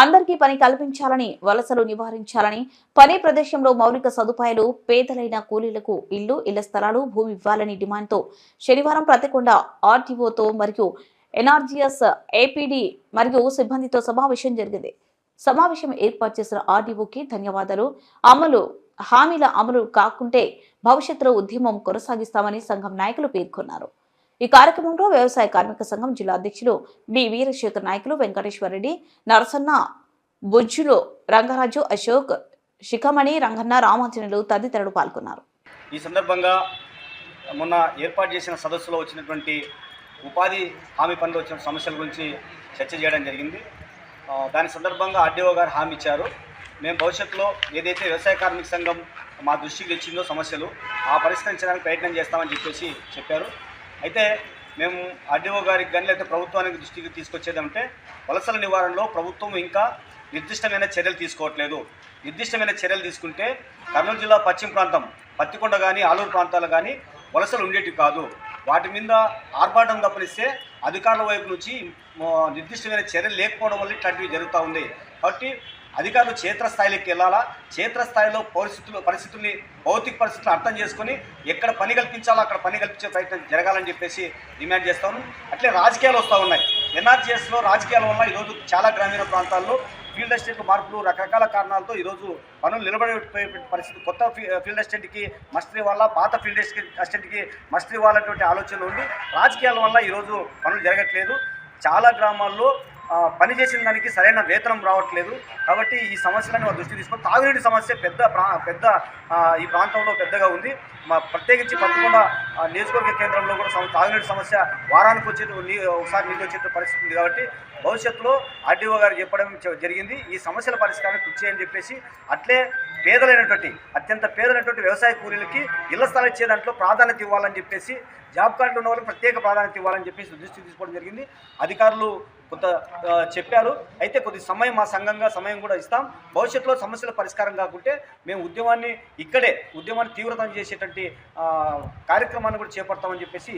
అందరికీ పని కల్పించాలని వలసలు నివారించాలని పని ప్రదేశంలో మౌలిక సదుపాయాలు పేదలైన కూలీలకు ఇల్లు ఇళ్ళ స్థలాలు భూమి ఇవ్వాలని డిమాండ్తో శనివారం ప్రతికొండ ఆర్టీఓతో మరియు ఎన్ఆర్జీఎస్ ఏపీడీ మరియు సిబ్బందితో సమావేశం జరిగింది. సమావేశం ఏర్పాటు చేసిన ఆర్డీఓకి ధన్యవాదాలు. అమలు హామీల అమలు కాకుంటే భవిష్యత్తులో ఉద్యమం కొనసాగిస్తామని సంఘం నాయకులు పేర్కొన్నారు. ఈ కార్యక్రమంలో వ్యవసాయ కార్మిక సంఘం జిల్లా అధ్యక్షులు బి వీరశేఖర్ నాయకులు వెంకటేశ్వరరెడ్డి నరసన్న బుజ్జులు రంగరాజు అశోక్ శిఖమణి రంగన్న రామాంజనులు తదితరులు పాల్గొన్నారు. ఈ సందర్భంగా మొన్న ఏర్పాటు చేసిన సదస్సులో వచ్చినటువంటి ఉపాధి హామీ పనులు వచ్చిన సమస్యల గురించి చర్చ చేయడం జరిగింది. దాని సందర్భంగా ఆర్డీఓ గారు హామీ ఇచ్చారు. మేము భవిష్యత్తులో ఏదైతే వ్యవసాయ కార్మిక సంఘం మా దృష్టికి తెచ్చిందో సమస్యలు ఆ పరిష్కరించడానికి ప్రయత్నం చేస్తామని చెప్పేసి చెప్పారు. అయితే మేము ఆర్డీఓ గారికి కానీ లేకపోతే ప్రభుత్వానికి దృష్టికి తీసుకొచ్చేదంటే వలసల నివారణలో ప్రభుత్వం ఇంకా నిర్దిష్టమైన చర్యలు తీసుకోవట్లేదు. నిర్దిష్టమైన చర్యలు తీసుకుంటే కర్నూలు జిల్లా పశ్చిమ ప్రాంతం పత్తికొండ కానీ ఆలూరు ప్రాంతాలు కానీ వలసలు ఉండేటివి కాదు. వాటి మీద ఆర్భాటం తప్పనిస్తే అధికారుల వైపు నుంచి నిర్దిష్టమైన చర్యలు లేకపోవడం వల్ల ఇట్లాంటివి జరుగుతూ ఉంది. కాబట్టి అధికారులు క్షేత్రస్థాయిలోకి వెళ్ళాలా? క్షేత్రస్థాయిలో పరిస్థితులు పరిస్థితుల్ని భౌతిక పరిస్థితులు అర్థం చేసుకొని ఎక్కడ పని కల్పించాలో అక్కడ పని కల్పించే ప్రయత్నం జరగాలని చెప్పేసి డిమాండ్ చేస్తాను అట్లే రాజకీయాలు వస్తూ ఉన్నాయి. ఎన్ఆర్జీఎస్లో రాజకీయాల వల్ల ఈరోజు చాలా గ్రామీణ ప్రాంతాల్లో ఫీల్డ్ అసిస్టెంట్ మార్పులు రకరకాల కారణాలతో ఈరోజు పనులు నిలబడిపోయే పరిస్థితి కొత్త ఫీల్డ్ అసిస్టెంట్కి మస్త్రి వల్ల పాత ఫీల్డ్ అసిస్టెంట్కి మస్త్రి వాళ్ళటువంటి ఆలోచనలు ఉండి రాజకీయాల వల్ల ఈరోజు పనులు జరగట్లేదు. చాలా గ్రామాల్లో పని చేసిన దానికి సరైన వేతనం రావట్లేదు. కాబట్టి ఈ సమస్యలను దృష్టి తీసుకొని తాగునీటి సమస్య పెద్ద ప్రా పెద్ద ఈ ప్రాంతంలో పెద్దగా ఉంది. మా ప్రత్యేకించి పత్తికొండ నియోజకవర్గ కేంద్రంలో కూడా తాగునీటి సమస్య వారానికి వచ్చే నీ ఒకసారి నీళ్ళు వచ్చే పరిస్థితి ఉంది కాబట్టి భవిష్యత్తులో ఆర్డీఓ గారు చెప్పడం జరిగింది. ఈ సమస్యల పరిష్కారం కృషి చేయని చెప్పేసి అట్లే పేదలైనటువంటి అత్యంత పేదలైనటువంటి వ్యవసాయ కూలీలకి ఇళ్ళ స్థలం ఇచ్చే దాంట్లో ప్రాధాన్యత ఇవ్వాలని చెప్పేసి జాబ్ కార్డులు ఉన్న వాళ్ళకి ప్రత్యేక ప్రాధాన్యత ఇవ్వాలని చెప్పేసి దృష్టి తీసుకోవడం జరిగింది. అధికారులు కొంత చెప్పారు. అయితే కొద్ది సమయం మా సంఘంగా సమయం కూడా ఇస్తాం. భవిష్యత్తులో సమస్యల పరిష్కారం కాకుంటే మేము ఉద్యమాన్ని ఇక్కడే ఉద్యమాన్ని తీవ్రతం చేసేటువంటి కార్యక్రమాన్ని కూడా చేపడతామని చెప్పేసి